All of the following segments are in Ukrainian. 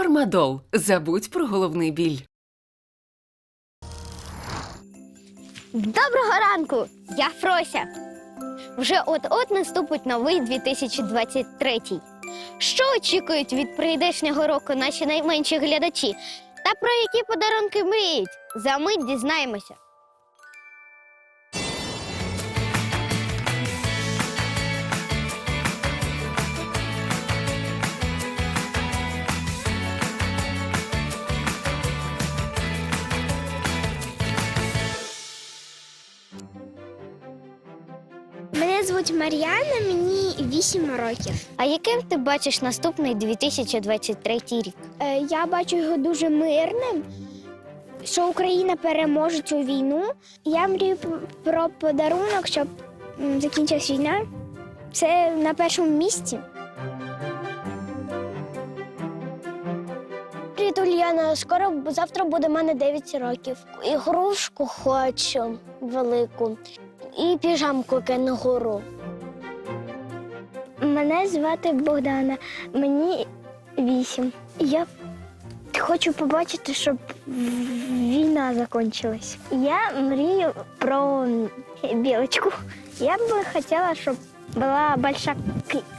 Фармадол. Забудь про головний біль. Доброго ранку! Я Фрося. Вже от-от наступить новий 2023. Що очікують від прийдешнього року наші найменші глядачі? Та про які подарунки мріють? За мить дізнаємося. Мене звуть Мар'яна, мені 8 років. А яким ти бачиш наступний 2023 рік? Е, Я бачу його дуже мирним, що Україна переможе цю війну. Я мрію про подарунок, щоб закінчилась війна. Це на першому місці. Привіт, Ульяна. Скоро завтра буде в мене 9 років. Ігрушку хочу велику і піжамку кенгуру. Мене звати Богдана, мені вісім. Я хочу побачити, щоб війна закінчилась. Я мрію про білочку. Я б хотіла, щоб була большая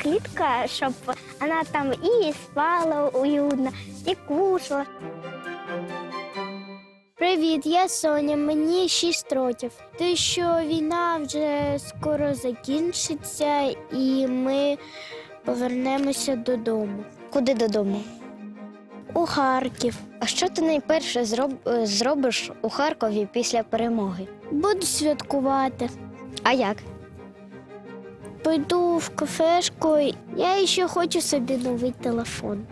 клітка, щоб вона там і спала уютно, і кушала. Привіт, я Соня, мені 6 років. Те, що війна вже скоро закінчиться, і ми повернемося додому. Куди додому? У Харків. А що ти найперше зроб... е, зробиш у Харкові після перемоги? Буду святкувати. А як? Пойду в кафешку. Я ще хочу собі новий телефон.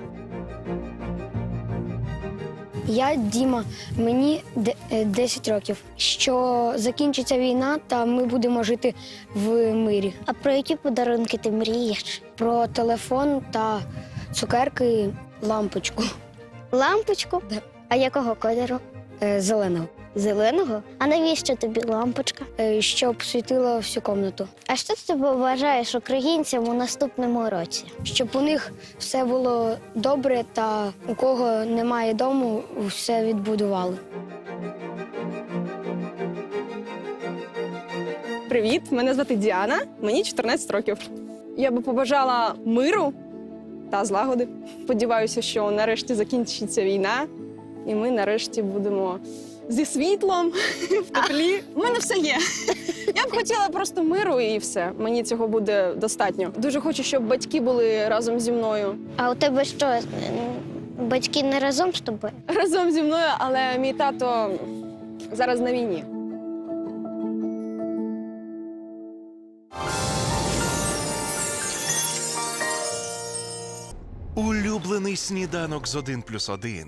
Я Діма, мені де- е, 10 років. Що закінчиться війна, та ми будемо жити в мирі. А про які подарунки ти мрієш? Про телефон та цукерки, лампочку. Лампочку? А якого кольору? Е, зеленого. Зеленого? А навіщо тобі лампочка? Е, щоб світила всю комнату. А що ти вважаєш українцям у наступному році? Щоб у них все було добре та у кого немає дому, все відбудували. Привіт, мене звати Діана, мені 14 років. Я би побажала миру та злагоди. Сподіваюся, що нарешті закінчиться війна, і ми нарешті будемо зі світлом в теплі. У мене все є. Я б хотіла просто миру і все. Мені цього буде достатньо. Дуже хочу, щоб батьки були разом зі мною. А у тебе що, батьки не разом з тобою? Разом зі мною, але мій тато зараз на війні. Улюблений сніданок з 1 плюс 1.